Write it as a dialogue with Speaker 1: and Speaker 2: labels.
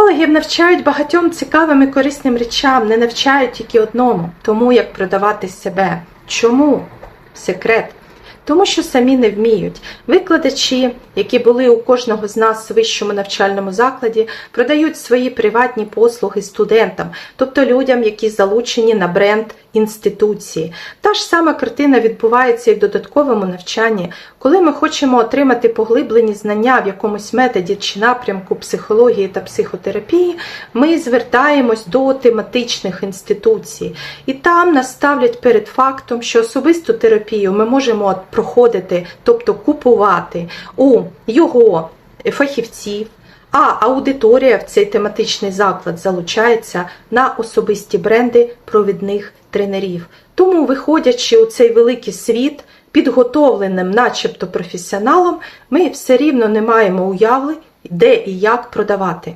Speaker 1: Психологів навчають багатьом цікавим і корисним речам, не навчають тільки одному, тому як продавати себе. Чому? Секрет. Тому що самі не вміють. Викладачі, які були у кожного з нас в вищому навчальному закладі, продають свої приватні послуги студентам, тобто людям, які залучені на бренд інституції. Та ж сама картина відбувається і в додатковому навчанні. Коли ми хочемо отримати поглиблені знання в якомусь методі чи напрямку психології та психотерапії, ми звертаємось до тематичних інституцій. І там нас ставлять перед фактом, що особисту терапію ми можемо проходити, тобто купувати у його фахівців. А аудиторія в цей тематичний заклад залучається на особисті бренди провідних тренерів. Тому, виходячи у цей великий світ, підготовленим, начебто професіоналом, ми все рівно не маємо уяви, де і як продавати.